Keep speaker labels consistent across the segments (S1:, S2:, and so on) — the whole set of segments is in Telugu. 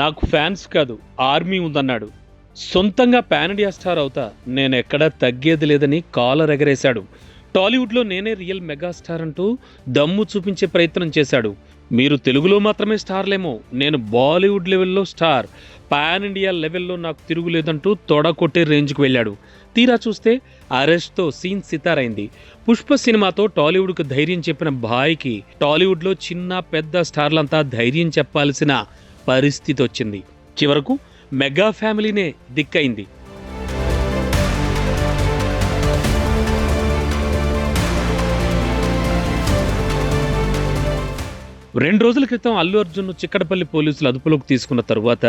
S1: నాకు ఫ్యాన్స్ కాదు ఆర్మీ ఉందన్నాడు. సొంతంగా పాన్ ఇండియా స్టార్ అవుతా నేను ఎక్కడా తగ్గేది లేదని కాలర్ ఎగరేశాడు. టాలీవుడ్లో నేనే రియల్ మెగాస్టార్ అంటూ దమ్ము చూపించే ప్రయత్నం చేశాడు. మీరు తెలుగులో మాత్రమే స్టార్లేమో నేను బాలీవుడ్ లెవెల్లో స్టార్ పాన్ ఇండియా లెవెల్లో నాకు తిరుగులేదంటూ తొడ కొట్టే రేంజ్కి వెళ్ళాడు. తీరా చూస్తే అరెస్ట్తో సీన్ సితారైంది. పుష్ప సినిమాతో టాలీవుడ్కు ధైర్యం చెప్పిన భాయ్కి టాలీవుడ్లో చిన్న పెద్ద స్టార్లంతా ధైర్యం చెప్పాల్సిన పరిస్థితి వచ్చింది చివరకు మెగా ఫ్యామిలీనే దిక్కైంది రెండు రోజుల క్రితం అల్లు అర్జున్ చిక్కడపల్లి పోలీసులు అదుపులోకి తీసుకున్న తరువాత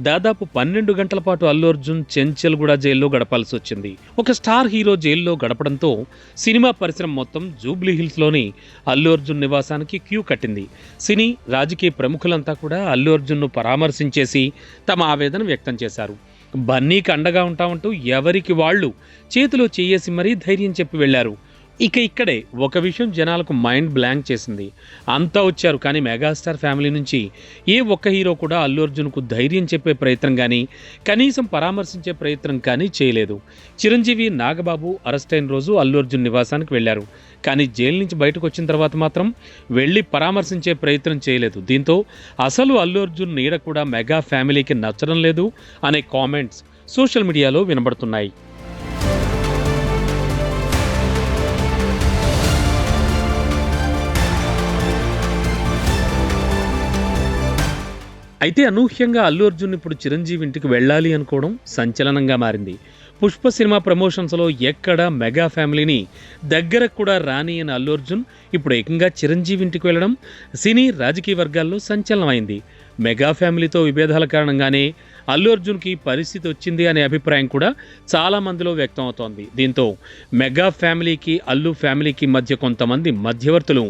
S1: దాదాపు పన్నెండు గంటల పాటు అల్లు అర్జున్ చెంచల్గూడ జైల్లో గడపాల్సి వచ్చింది. ఒక స్టార్ హీరో జైల్లో గడపడంతో సినిమా పరిశ్రమ మొత్తం జూబ్లీ హిల్స్లోని అల్లు అర్జున్ నివాసానికి క్యూ కట్టింది. సినీ రాజకీయ ప్రముఖులంతా కూడా అల్లు అర్జున్ను పరామర్శించేసి తమ ఆవేదన వ్యక్తం చేశారు. బన్నీకి అండగా ఉంటామంటూ ఎవరికి వాళ్ళు చేతిలో చేయేసి మరీ ధైర్యం చెప్పి వెళ్ళారు ఇక ఇక్కడే ఒక విషయం జనాలకు మైండ్ బ్లాంక్ చేసింది. అంతా వచ్చారు కానీ మెగాస్టార్ ఫ్యామిలీ నుంచి ఏ ఒక్క హీరో కూడా అల్లు అర్జున్కు ధైర్యం చెప్పే ప్రయత్నం కానీ కనీసం పరామర్శించే ప్రయత్నం కానీ చేయలేదు. చిరంజీవి నాగబాబు అరెస్ట్ అయిన రోజు అల్లు అర్జున్ నివాసానికి వెళ్ళారు కానీ జైలు నుంచి బయటకు వచ్చిన తర్వాత మాత్రం వెళ్ళి పరామర్శించే ప్రయత్నం చేయలేదు. దీంతో అసలు అల్లు అర్జున్ నీడ కూడా మెగా ఫ్యామిలీకి నచ్చడం లేదు అనే కామెంట్స్ సోషల్ మీడియాలో వినబడుతున్నాయి. అయితే అనూహ్యంగా అల్లు అర్జున్ ఇప్పుడు చిరంజీవి ఇంటికి వెళ్ళాలి అనుకోవడం సంచలనంగా మారింది. పుష్ప సినిమా ప్రమోషన్స్లో ఎక్కడ మెగా ఫ్యామిలీని దగ్గరకు కూడా రాని అని అల్లు అర్జున్ ఇప్పుడు ఏకంగా చిరంజీవి ఇంటికి వెళ్ళడం సినీ రాజకీయ వర్గాల్లో సంచలనమైంది. మెగా ఫ్యామిలీతో విభేదాల కారణంగానే అల్లు అర్జున్కి పరిస్థితి వచ్చింది అనే అభిప్రాయం కూడా చాలా మందిలో వ్యక్తం అవుతోంది దీంతో మెగా ఫ్యామిలీకి అల్లు ఫ్యామిలీకి మధ్య కొంతమంది మధ్యవర్తులు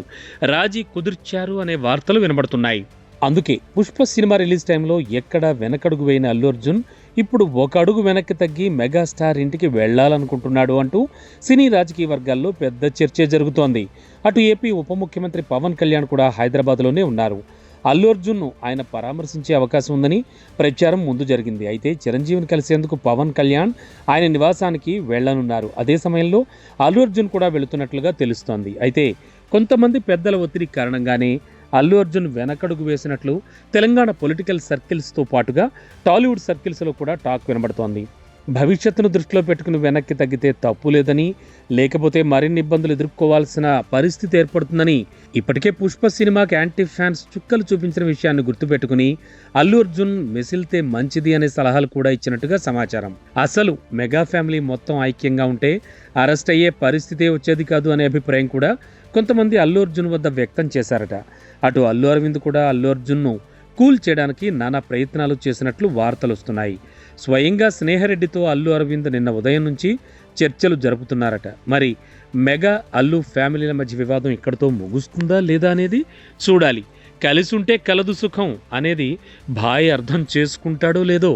S1: రాజీ కుదిర్చారు అనే వార్తలు వినబడుతున్నాయి. అందుకే పుష్ప సినిమా రిలీజ్ టైంలో ఎక్కడ వెనకడుగు వేయిన అల్లు అర్జున్ ఇప్పుడు ఒక అడుగు వెనక్కి తగ్గి మెగాస్టార్ ఇంటికి వెళ్ళాలనుకుంటున్నాడు అంటూ సినీ రాజకీయ వర్గాల్లో పెద్ద చర్చ జరుగుతోంది. అటు ఏపీ ఉప ముఖ్యమంత్రి పవన్ కళ్యాణ్ కూడా హైదరాబాద్లోనే ఉన్నారు. అల్లు అర్జున్ను ఆయన పరామర్శించే అవకాశం ఉందని ప్రచారం ముందు జరిగింది. అయితే చిరంజీవిని కలిసేందుకు పవన్ కళ్యాణ్ ఆయన నివాసానికి వెళ్ళనున్నారు అదే సమయంలో అల్లు అర్జున్ కూడా వెళుతున్నట్లుగా తెలుస్తోంది. అయితే కొంతమంది పెద్దల ఒత్తిడి కారణంగానే అల్లు అర్జున్ వెనకడుగు వేసినట్లు తెలంగాణ పొలిటికల్ సర్కిల్స్తో పాటుగా టాలీవుడ్ సర్కిల్స్లో కూడా టాక్ వినబడుతోంది. భవిష్యత్తును దృష్టిలో పెట్టుకుని వెనక్కి తగ్గితే తప్పు లేదని లేకపోతే మరిన్ని ఇబ్బందులు ఎదుర్కోవాల్సిన పరిస్థితి ఏర్పడుతుందని ఇప్పటికే పుష్ప సినిమాకి యాంటీ ఫ్యాన్స్ చుక్కలు చూపించిన విషయాన్ని గుర్తుపెట్టుకుని అల్లు అర్జున్ మెసిల్తే మంచిది అనే సలహాలు కూడా ఇచ్చినట్టుగా సమాచారం. అసలు మెగా ఫ్యామిలీ మొత్తం ఐక్యంగా ఉంటే అరెస్ట్ అయ్యే పరిస్థితే వచ్చేది కాదు అనే అభిప్రాయం కూడా కొంతమంది అల్లు అర్జున్ వద్ద వ్యక్తం చేశారట. అటు అల్లు అరవింద్ కూడా అల్లు అర్జున్ను కూల్ చేయడానికి నానా ప్రయత్నాలు చేసినట్లు వార్తలు వస్తున్నాయి. స్వయంగా స్నేహరెడ్డితో అల్లు అరవింద్ నిన్న ఉదయం నుంచి చర్చలు జరుపుతున్నారట. మరి మెగా అల్లు ఫ్యామిలీల మధ్య వివాదం ఇక్కడితో ముగుస్తుందా లేదా అనేది చూడాలి. కలిసి ఉంటే కలదు సుఖం అనేది భాయ్ అర్థం చేసుకుంటాడో లేదో